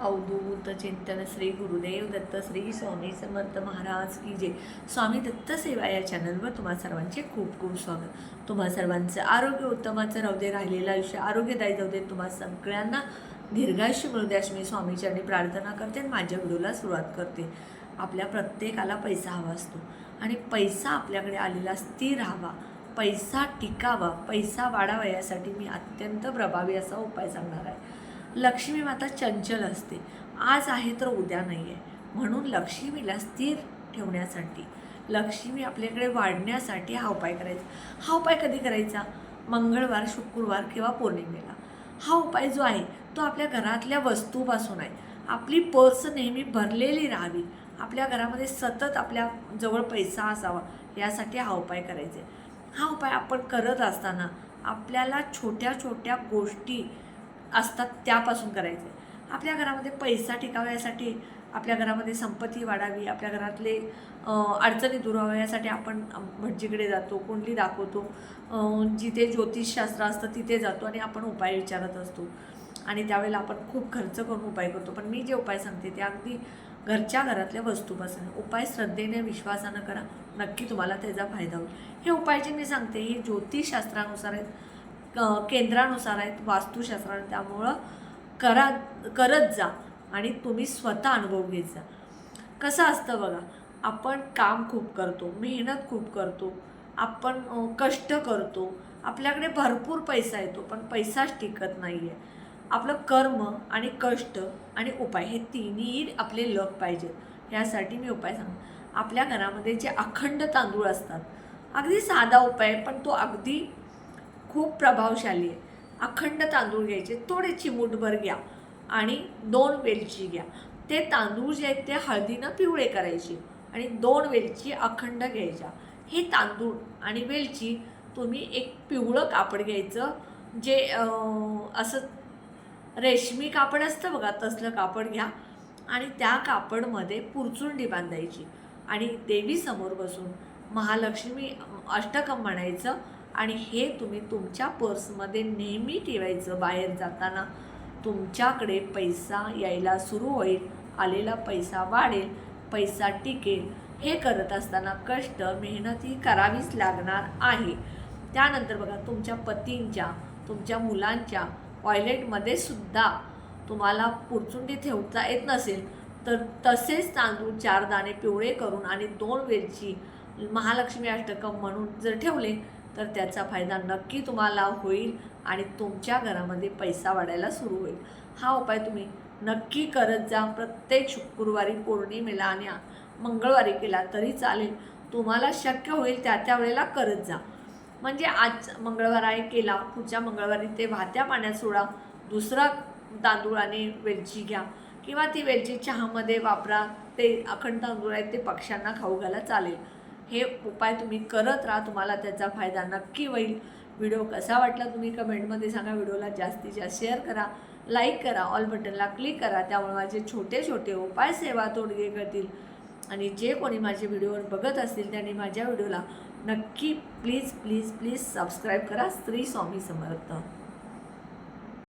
अवधूत चिंतन श्री गुरुदेव दत्त श्री स्वामी समर्थ महाराज की जे स्वामी दत्त सेवा या चॅनलवर तुम्हा सर्वांचे खूप खूप स्वागत तुम्हा सर्वांचं आरोग्य उत्तमाचं राहू दे राहिलेलं आयुष्य आरोग्यदायी जाऊ दे तुम्हा सगळ्यांना दीर्घायुष्य मिळू दे अशी मी स्वामीचरणी प्रार्थना करते आणि माझ्या व्हिडिओला सुरुवात करते आपल्या प्रत्येकाला पैसा हवा असतो आणि पैसा आपल्याकडे आलेला स्थिर हवा पैसा टिकावा पैसा वाढावा यासाठी मी अत्यंत प्रभावी असा उपाय सांगणार आहे लक्ष्मी माता चंचल असते. आज आहे तर उद्या नाही आहे म्हणून लक्ष्मीला स्थिर ठेवण्यासाठी लक्ष्मी आपल्याकडे वाढण्यासाठी हा उपाय करायचा. हा उपाय कधी करायचा? मंगळवार शुक्रवार किंवा पौर्णिमेला. हा उपाय जो आहे तो आपल्या घरातल्या वस्तूपासून आहे. आपली पर्स नेहमी भरलेली राहावी. आपल्या घरामध्ये सतत आपल्या जवळ पैसा असावा यासाठी हा उपाय करायचा आहे. हा उपाय आपण करत असताना आपल्याला छोट्या छोट्या गोष्टी असतात त्यापासून करायचे. आपल्या घरामध्ये पैसा टिकावा यासाठी आपल्या घरामध्ये संपत्ती वाढावी आपल्या घरातले अडचणी दूर व्हाव्या यासाठी आपण भटजीकडे जातो कुंडली दाखवतो जिथे ज्योतिषशास्त्र असतं तिथे जातो आणि आपण उपाय विचारत असतो. आणि त्यावेळेला आपण खूप खर्च करून उपाय करतो. पण मी जे उपाय सांगते ते अगदी घरच्या घरातल्या वस्तूपासून. उपाय श्रद्धेने विश्वासानं करा. नक्की तुम्हाला त्याचा फायदा होईल. हे उपाय जे मी सांगते हे ज्योतिषशास्त्रानुसार आहेत. केंद्रानुसार आहेत वास्तुशास्त्राने त्यामुळं करा करत जा आणि तुम्ही स्वतः अनुभव घेत जा. कसं असतं बघा आपण काम खूप करतो मेहनत खूप करतो आपण कष्ट करतो आपल्याकडे भरपूर पैसा येतो पण पैसाच टिकत नाही आहे आपलं कर्म आणि कष्ट आणि उपाय हे तिन्ही आपले लक पाहिजेत. ह्यासाठी मी उपाय सांग आपल्या घरामध्ये जे अखंड तांदूळ असतात अगदी साधा उपाय आहे, पण तो अगदी खूप प्रभावशाली आहे. अखंड तांदूळ घ्यायचे थोडे चिमूटभर घ्या आणि दोन वेलची घ्या. ते तांदूळ जे आहेत ते हळदीनं पिवळे करायचे आणि दोन वेलची अखंड घ्यायच्या. हे तांदूळ आणि वेलची तुम्ही एक पिवळं कापड घ्यायचं जे असं रेशमी कापड असतं बघा तसलं कापड घ्या आणि त्या कापडमध्ये पुरचुंडी बांधायची आणि देवीसमोर बसून महालक्ष्मी अष्टकम म्हणायचं. आणि हे तुम्ही तुमच्या पर्समध्ये नेहमी ठेवायचं बाहेर जाताना. तुमच्याकडे पैसा यायला सुरू होईल आलेला पैसा वाढेल पैसा टिकेल. हे करत असताना कष्ट मेहनत ही करावीच लागणार आहे. त्यानंतर बघा तुमच्या पतींच्या तुमच्या मुलांच्या टॉयलेटमध्ये सुद्धा तुम्हाला पुरचुंडी ठेवता येत नसेल. तर तसेच तांदूळ चार दाणे पिवळे करून आणि दोन वेलची महालक्ष्मी अष्टकम म्हणून जर ठेवले तर त्याचा फायदा नक्की तुम्हाला होईल आणि तुमच्या घरामध्ये पैसा वाढायला सुरू होईल. हा उपाय तुम्ही नक्की करत जा. प्रत्येक शुक्रवारी पौर्णिमेला आणि मंगळवारी केला तरी चालेल. तुम्हाला शक्य होईल त्या त्या वेळेला करत जा. म्हणजे आज मंगळवार आहे केला पुढच्या मंगळवारी ते वाहत्या पाण्यात सोडा. दुसरा तांदूळ आणि वेलची घ्या. किंवा ती वेलची चहामध्ये वापरा. ते अखंड तांदूळ आहेत ते पक्ष्यांना खाऊ घाला चालेल. हे उपाय तुम्ही करत राहा तुम्हाला त्याचा फायदा नक्की होईल. व्हिडिओ कसा वाटला तुम्ही कमेंटमध्ये सांगा व्हिडिओला जास्तीत जास्त शेअर करा लाईक करा ऑल बटनला क्लिक करा त्यामुळे माझे छोटे छोटे उपाय सेवा तोडगे करतील. आणि जे कोणी माझे व्हिडिओवर बघत असतील त्यांनी माझ्या व्हिडिओला नक्की प्लीज प्लीज प्लीज सबस्क्राईब करा. श्री स्वामी समर्थ.